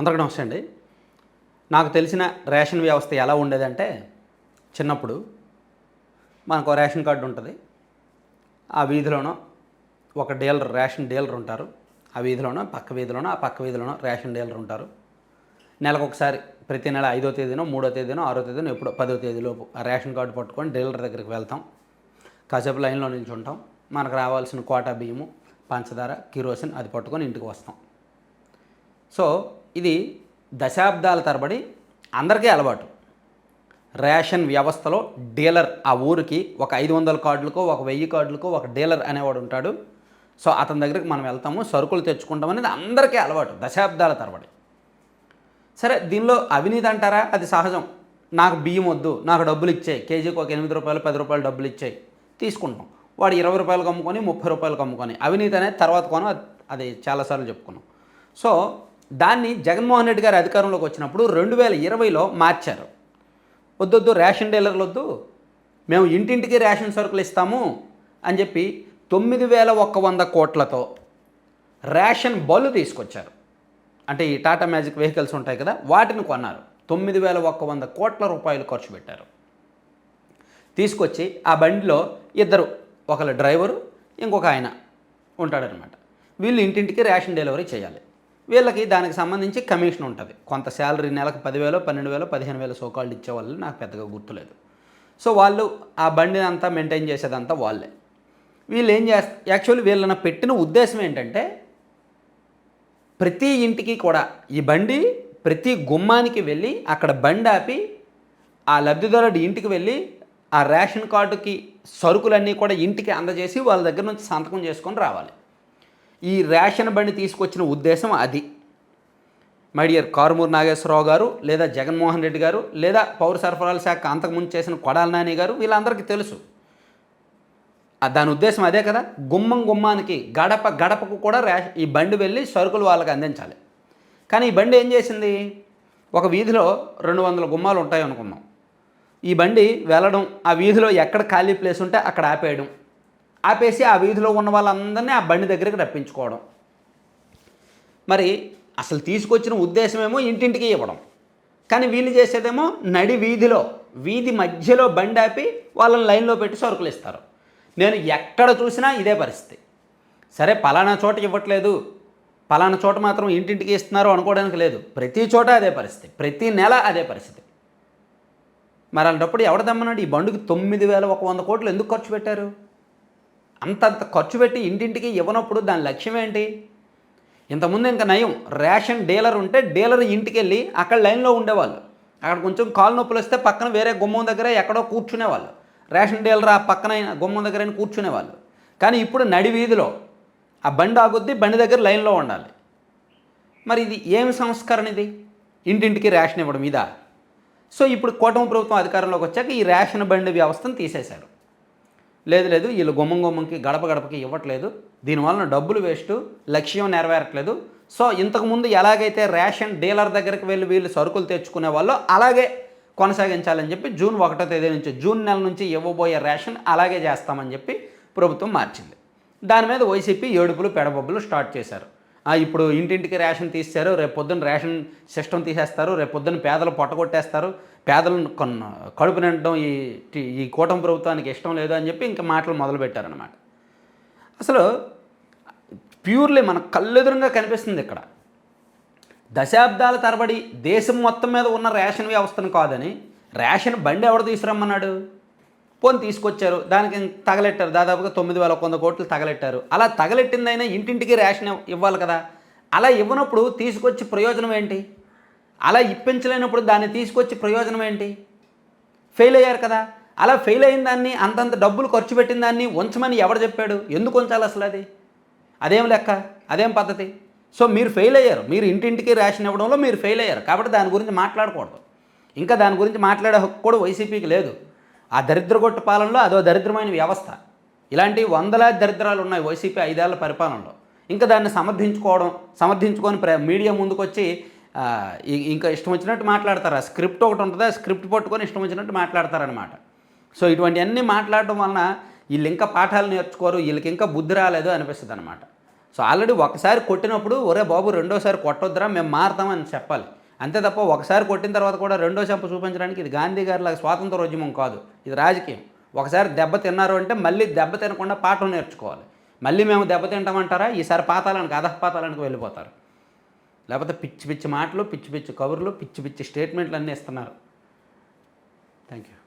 అందరికీ నమస్తే అండి. నాకు తెలిసిన రేషన్ వ్యవస్థ ఎలా ఉండేదంటే చిన్నప్పుడు మనకు రేషన్ కార్డు ఉంటుంది. ఆ వీధిలోనో ఒక డీలర్ రేషన్ డీలర్ ఉంటారు. ఆ వీధిలోనో పక్క వీధిలోనో ఆ పక్క వీధిలోనో రేషన్ డీలర్ ఉంటారు. నెలకు ఒకసారి ప్రతి నెల ఐదో తేదీనో మూడో తేదీనో ఆరో తేదీనో ఎప్పుడో పదో తేదీలోపు ఆ రేషన్ కార్డు పట్టుకొని డీలర్ దగ్గరికి వెళ్తాం. కాసేపు లైన్లో నిల్చుంటాం. మనకు రావాల్సిన కోటా బియ్యము పంచదార కిరోసిన్ అది పట్టుకొని ఇంటికి వస్తాం. సో ఇది దశాబ్దాల తరబడి అందరికీ అలవాటు. రేషన్ వ్యవస్థలో డీలర్ ఆ ఊరికి ఒక ఐదు వందల కార్డులకో ఒక వెయ్యి కార్డులకో ఒక డీలర్ అనేవాడు ఉంటాడు. సో అతని దగ్గరికి మనం వెళ్తాము సరుకులు తెచ్చుకుంటాం అనేది అందరికీ అలవాటు దశాబ్దాల తరబడి. సరే దీనిలో అవినీతి అంటారా? అది సహజం. నాకు బియ్యం వద్దు నాకు డబ్బులు ఇచ్చాయి. కేజీకి ఒక ఎనిమిది రూపాయలు పది రూపాయలు డబ్బులు ఇచ్చాయి. తీసుకుంటాం. వాడు ఇరవై రూపాయలకు అమ్ముకొని ముప్పై రూపాయలకు అమ్ముకొని అవినీతి అనేది తర్వాత కొనం అది- అది చాలాసార్లు చెప్పుకున్నాం. సో దాన్ని జగన్మోహన్ రెడ్డి గారు అధికారంలోకి వచ్చినప్పుడు రెండు వేల ఇరవైలో మార్చారు. వద్దొద్దు రేషన్ డీలర్లు వద్దు మేము ఇంటింటికి రేషన్ సరుకులు ఇస్తాము అని చెప్పి తొమ్మిది వేల ఒక్క వంద కోట్లతో రేషన్ బళ్ళు తీసుకొచ్చారు. అంటే ఈ టాటా మ్యాజిక్ వెహికల్స్ ఉంటాయి కదా వాటిని కొన్నారు. తొమ్మిది వేల ఒక్క వంద కోట్ల రూపాయలు ఖర్చు పెట్టారు. తీసుకొచ్చి ఆ బండిలో ఇద్దరు ఒకళ్ళ డ్రైవరు ఇంకొక ఆయన ఉంటాడనమాట వీళ్ళు ఇంటింటికి రేషన్ డెలివరీ చేయాలి. వీళ్ళకి దానికి సంబంధించి కమిషన్ ఉంటుంది. కొంత శాలరీ నెలకు పదివేలు పన్నెండు వేలు పదిహేను వేలు సోకాళ్ళు ఇచ్చేవాళ్ళు నాకు పెద్దగా గుర్తులేదు. సో వాళ్ళు ఆ బండిని అంతా మెయింటైన్ చేసేదంతా వాళ్ళే. వీళ్ళు ఏం చేస్తారు యాక్చువల్లీ వీళ్ళని పెట్టిన ఉద్దేశం ఏంటంటే ప్రతి ఇంటికి కూడా ఈ బండి ప్రతి గుమ్మానికి వెళ్ళి అక్కడ బండి ఆపి ఆ లబ్ధిదారుడి ఇంటికి వెళ్ళి ఆ రేషన్ కార్డుకి సరుకులన్నీ కూడా ఇంటికి అందజేసి వాళ్ళ దగ్గర నుంచి సంతకం చేసుకొని రావాలి. ఈ రేషన్ బండి తీసుకొచ్చిన ఉద్దేశం అది. మై డియర్ కారుమూరు నాగేశ్వరరావు గారు లేదా జగన్మోహన్ రెడ్డి గారు లేదా పౌర సరఫరాల శాఖ అంతకుముందు చేసిన కొడాల నాని గారు వీళ్ళందరికీ తెలుసు. దాని ఉద్దేశం అదే కదా? గుమ్మం గుమ్మానికి గడప గడపకు కూడా రే ఈ బండి వెళ్ళి సరుకులు వాళ్ళకి అందించాలి. కానీ ఈ బండి ఏం చేసింది? ఒక వీధిలో రెండు వందల గుమ్మాలు ఉంటాయి అనుకున్నాం. ఈ బండి వెళ్ళడం ఆ వీధిలో ఎక్కడ ఖాళీ ప్లేస్ ఉంటే అక్కడ ఆపేయడం. ఆపేసి ఆ వీధిలో ఉన్న వాళ్ళందరినీ ఆ బండి దగ్గరికి రప్పించుకోవడం. మరి అసలు తీసుకొచ్చిన ఉద్దేశమేమో ఇంటింటికి ఇవ్వడం. కానీ వీళ్ళు చేసేదేమో నడి వీధిలో వీధి మధ్యలో బండి ఆపి వాళ్ళని లైన్లో పెట్టి సరుకులు ఇస్తారు. నేను ఎక్కడ చూసినా ఇదే పరిస్థితి. సరే పలానా చోట ఇవ్వట్లేదు. పలానా చోట మాత్రం ఇంటింటికి ఇస్తున్నారు అనుకోవడానికి లేదు. ప్రతి చోట అదే పరిస్థితి. ప్రతి నెల అదే పరిస్థితి. మరి అలాంటప్పుడు ఎవడ దమ్మన్నాడు ఈ బండుకి తొమ్మిది వేల ఒక వంద కోట్లు ఎందుకు ఖర్చు పెట్టారు? అంతంత ఖర్చు పెట్టి ఇంటింటికి ఇవ్వనప్పుడు దాని లక్ష్యం ఏంటి? ఇంతకుముందు ఇంకా నయం. రేషన్ డీలర్ ఉంటే డీలర్ ఇంటికి వెళ్ళి అక్కడ లైన్లో ఉండేవాళ్ళు. అక్కడ కొంచెం కాలు నొప్పులు వస్తే పక్కన వేరే గుమ్మం దగ్గర ఎక్కడో కూర్చునేవాళ్ళు. రేషన్ డీలర్ ఆ పక్కన గుమ్మం దగ్గర కూర్చునేవాళ్ళు. కానీ ఇప్పుడు నడి వీధిలో ఆ బండి ఆగుద్ది బండి దగ్గర లైన్లో ఉండాలి. మరి ఇది ఏమి సంస్కరణ ఇది? ఇంటింటికి రేషన్ ఇవ్వడం ఇదా? సో ఇప్పుడు కూటమి ప్రభుత్వం అధికారంలోకి వచ్చాక ఈ రేషన్ బండి వ్యవస్థను తీసేశారు. లేదు లేదు వీళ్ళు గుమ్మం గుమ్మంకి గడప గడపకి ఇవ్వట్లేదు. దీనివలన డబ్బులు వేస్ట్ లక్ష్యం నెరవేరట్లేదు. సో ఇంతకుముందు ఎలాగైతే రేషన్ డీలర్ దగ్గరికి వెళ్ళి వీళ్ళు సరుకులు తెచ్చుకునే వాళ్ళు అలాగే కొనసాగించాలని చెప్పి జూన్ ఒకటో తేదీ నుంచి జూన్ నెల నుంచి ఇవ్వబోయే రేషన్ అలాగే చేస్తామని చెప్పి ప్రభుత్వం మార్చింది. దాని మీద వైసీపీ ఏడుపులు పెడబొబ్బులు స్టార్ట్ చేశారు. ఇప్పుడు ఇంటింటికి రేషన్ తీశారు రేపు పొద్దున్న రేషన్ సిస్టమ్ తీసేస్తారు రేపు పొద్దున్న పేదలు పొట్టగొట్టేస్తారు పేదలను కొన్న కడుపు నిండడం ఈ ఈ కూటమి ప్రభుత్వానికి ఇష్టం లేదు అని చెప్పి ఇంకా మాటలు మొదలుపెట్టారనమాట అసలు ప్యూర్లీ మన కళ్ళెదురుగా కనిపిస్తుంది ఇక్కడ. దశాబ్దాల తరబడి దేశం మొత్తం మీద ఉన్న రేషన్ వ్యవస్థను కాదని రేషన్ బండి ఎవడు తీసుకురమ్మన్నాడు? పోని తీసుకొచ్చారు దానికి తగలెట్టారు. దాదాపుగా తొమ్మిది వేల ఒక వంద కోట్లు తగలెట్టారు. అలా తగలెట్టిందైనా ఇంటింటికి రేషన్ ఇవ్వాలి కదా. అలా ఇవ్వనప్పుడు తీసుకొచ్చి ప్రయోజనం ఏంటి? అలా ఇప్పించలేనప్పుడు దాన్ని తీసుకొచ్చి ప్రయోజనం ఏంటి? ఫెయిల్ అయ్యారు కదా. అలా ఫెయిల్ అయిన దాన్ని అంతంత డబ్బులు ఖర్చు పెట్టిన దాన్ని ఉంచమని ఎవడు చెప్పాడు? ఎందుకు ఉంచాలి అసలు అది? అదేం లెక్క? అదేం పద్ధతి? సో మీరు ఫెయిల్ అయ్యారు. మీరు ఇంటింటికి రేషన్ ఇవ్వడంలో మీరు ఫెయిల్ అయ్యారు. కాబట్టి దాని గురించి మాట్లాడకూడదు. ఇంకా దాని గురించి మాట్లాడే హక్కు కూడా వైసీపీకి లేదు. ఆ దరిద్రగొట్టు పాలనలో అదో దరిద్రమైన వ్యవస్థ. ఇలాంటి వందలాది దరిద్రాలు ఉన్నాయి వైసీపీ ఐదేళ్ళ పరిపాలనలో. ఇంకా దాన్ని సమర్థించుకోవడం సమర్థించుకొని ప్ర మీడియా ముందుకొచ్చి ఇంకా ఇష్టం వచ్చినట్టు మాట్లాడతారు. ఆ స్క్రిప్ట్ ఒకటి ఉంటుంది ఆ స్క్రిప్ట్ పట్టుకొని ఇష్టం వచ్చినట్టు మాట్లాడతారనమాట సో ఇటువంటివన్నీ మాట్లాడడం వలన వీళ్ళు ఇంకా పాఠాలు నేర్చుకోరు వీళ్ళకి ఇంకా బుద్ధి రాలేదు అనిపిస్తుంది అనమాట సో ఆల్రెడీ ఒకసారి కొట్టినప్పుడు ఒరే బాబు రెండోసారి కొట్టొద్దురా మేము మారుతామని చెప్పాలి. అంతే తప్ప ఒకసారి కొట్టిన తర్వాత కూడా రెండో చెంప చూపించడానికి ఇది గాంధీ గారిలాగా స్వాతంత్ర ఉద్యమం కాదు. ఇది రాజకీయం. ఒకసారి దెబ్బ తిన్నారు అంటే మళ్ళీ దెబ్బ తినకుండా పాఠం నేర్చుకోవాలి. మళ్ళీ మేము దెబ్బ తింటామంటారా? ఈసారి పాతాలనికి అధః పాతాలనికి వెళ్ళిపోతారు. లేకపోతే పిచ్చి పిచ్చి మాటలు పిచ్చి పిచ్చి కబుర్లు పిచ్చి పిచ్చి స్టేట్మెంట్లు అన్నీ ఇస్తున్నారు. Thank you